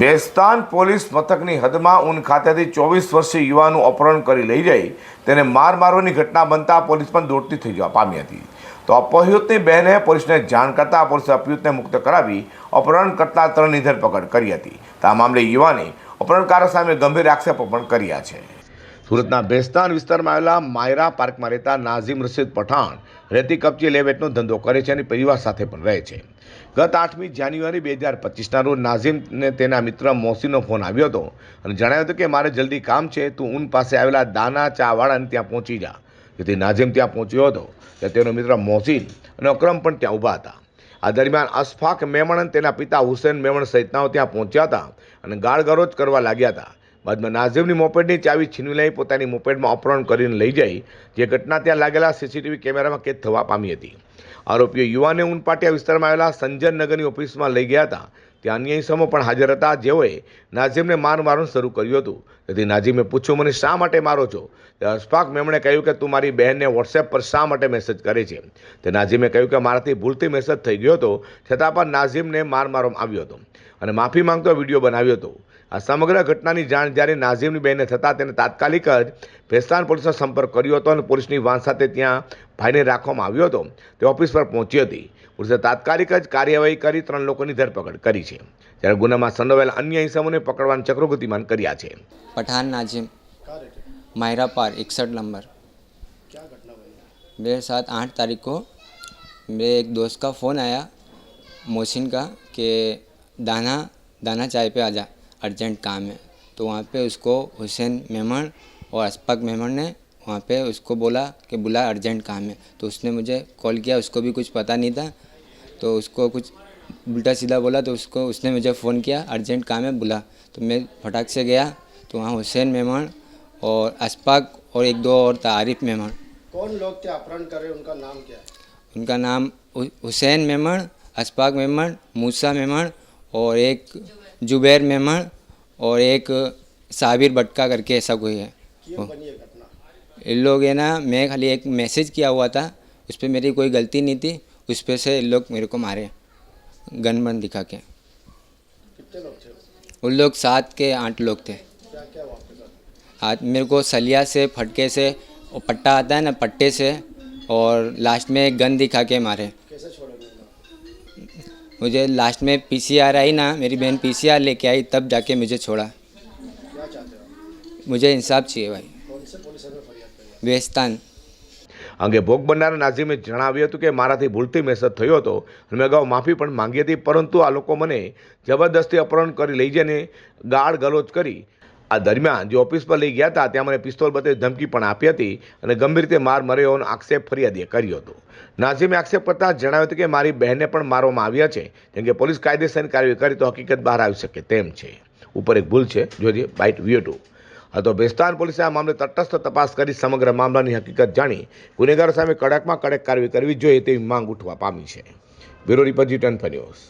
Bestan police મથકની હદમાં ઊન ખાતેથી ચોવીસ વર્ષીય યુવાનું અપહરણ કરી લઈ જઈ તેને માર મારવાની ઘટના બનતા પોલીસ પણ દોડતી થઈ જવા પામી હતી. તો અપહ્યુતની બહેને પોલીસને જાણ કરતા પોલીસે અપહ્યુતને મુક્ત કરાવી અપહરણ કરતા ત્રણની ધરપકડ કરી હતી. તો આ મામલે યુવાને અપહરણકારો સામે ગંભીર આક્ષેપો પણ કર્યા છે. સુરતના બેસ્તાન વિસ્તારમાં આવેલા માયરા પાર્કમાં રહેતા નાઝીમ રશીદ પઠાણ રેતી કપચી લેવેટનો ધંધો કરે છે અને પરિવાર સાથે પણ રહે છે. ગત આઠમી જાન્યુઆરી બે હજાર પચીસના રોજ નાઝીમને તેના મિત્ર મોસીનો ફોન આવ્યો હતો અને જણાવ્યું હતું કે, મારે જલ્દી કામ છે, તું ઊન પાસે આવેલા દાના, ચાવાળાને ત્યાં પહોંચી જા. જેથી નાઝીમ ત્યાં પહોંચ્યો હતો. ત્યાં તેનો મિત્ર મોસીન અને અક્રમ પણ ત્યાં ઊભા હતા. આ દરમિયાન અશફાક મેમણ અને તેના પિતા હુસેન મેમણ સહિતનાઓ ત્યાં પહોંચ્યા હતા અને ગાળગરોજ કરવા લાગ્યા હતા. બાદમાં નાઝીમની મોપેડની ચાવી છીનવી લઈ પોતાની મોપેડમાં અપહરણ કરીને લઈ જઈ, જે ઘટના ત્યાં લાગેલા સીસીટીવી કેમેરામાં કેદ થવા પામી હતી. આરોપીઓ યુવાને ઉનપાટિયા વિસ્તારમાં આવેલા સંજયનગરની ઓફિસમાં લઈ ગયા હતા. ત્યાં અન્ય ઇસમો પણ હાજર હતા. જેઓએ નાઝીમને માર મારવાનું શરૂ કર્યું હતું. તેથી નાઝીમે પૂછ્યું, મને શા માટે મારો છો? તે અશફાક મેમણે કહ્યું કે, તું મારી બહેનને વોટ્સએપ પર શા માટે મેસેજ કરે છે? તે નાઝીમે કહ્યું કે, મારાથી ભૂલથી મેસેજ થઈ ગયો હતો. છતાં પણ નાઝીમને માર મારવામાં આવ્યો હતો અને માફી માંગતો વીડિયો બનાવ્યો હતો. આ સમગ્ર ઘટનાની જાણ જ્યારે નાઝીમની બહેને થતાં તેને તાત્કાલિક જ ભેસ્તાન પોલીસનો સંપર્ક કર્યો હતો અને પોલીસની વાન સાથે ત્યાં ભાઈને રાખવામાં આવ્યો હતો તે ઓફિસ પર પહોંચી હતી પોલીસે તાત્કાલિક જ કાર્યવાહી કરી ત્રણ લોકોની ધરપકડ કરી છે જ્યારે ગુનામાં સંડોવાયેલા અન્ય ઇસમોને પકડવાના ચક્રો ગતિમાન કર્યા છે पठान नाजिम कहाँ रहते थे मायरा पार इकसठ नंबर क्या घटना बनी मेरे साथ आठ तारीख को मेरे एक दोस्त का फ़ोन आया मोहसिन का कि दाना दाना चाय पे आजा अर्जेंट काम है। तो वहाँ पे उसको हुसैन मेमन और अशफाक मेमन ने वहाँ पे उसको बोला कि बुला अर्जेंट काम है। तो उसने मुझे कॉल किया उसको भी कुछ पता नहीं था। तो उसको कुछ उल्टा सीधा बोला तो उसको उसने मुझे फ़ोन किया अर्जेंट काम है बुला। तो मैं फटाक से गया तो वहाँ हुसैन मेमन और अशफाक और एक दो और था आरिफ मेमन कौन लोग थे अपहरण कर रहे उनका नाम क्या है? उनका नाम हुसैन मेमन अशफाक मेमन मूसा मेमन और एक जुबैर मेमन और एक साबिर बटका करके ऐसा कोई है। इन लोग है ना मैं खाली एक मैसेज किया हुआ था उस पर मेरी कोई गलती नहीं थी उस पर से इन लोग मेरे को मारे गन बन दिखा के। उन लोग सात के आठ लोग थे। आज मेरे को सलिया से फटके से और पट्टा आता है ना पट्टे से और लास्ट में गन दिखा के मारे। कैसे मुझे लास्ट में पीसीआर आई ना मेरी बहन पीसीआर लेके आई तब जाके मुझे छोड़ा क्या चाहते हो आप? मुझे इंसाफ चाहिए भाई कौन से पुलिस में फरियाद करी वेस्तान અંગે ભોગ બનનાર નાઝીમે જણાવ્યું હતું કે મારાથી ભૂલથી મેસેજ થયો હતો અને મેં અગાઉ માફી પણ માંગી હતી પરંતુ આ લોકો મને જબરદસ્તી અપહરણ કરી લઈ જઈને ગાળ ગલોચ કરી આ દરમિયાન જે ઓફિસ પર લઈ ગયા હતા, ત્યાં મને પિસ્તોલ બતાવી ધમકી પણ આપી હતી અને ગંભીર રીતે માર મર્યો હોવાનો આક્ષેપ ફરિયાદીએ કર્યો હતો. નાઝીમે આક્ષેપ કરતાં જણાવ્યું હતું કે, મારી બહેનને પણ મારવામાં આવ્યા છે. કેમ કે પોલીસ કાયદેસરની કાર્યવાહી કરી, તો હકીકત બહાર આવી શકે તેમ છે. ઉપર એક ભૂલ છે જોઈએ બાઇટ વ્યૂ તો બેસ્તાન પોલીસે આ મામલે તટસ્થ તપાસ કરી સમગ્ર મામલાની હકીકત જાણી. ગુનેગારો સામે કડકમાં કડક કાર્યવાહી કરવી જોઈએ તેવી માંગ ઉઠવા પામી છે. Bureau report G ten news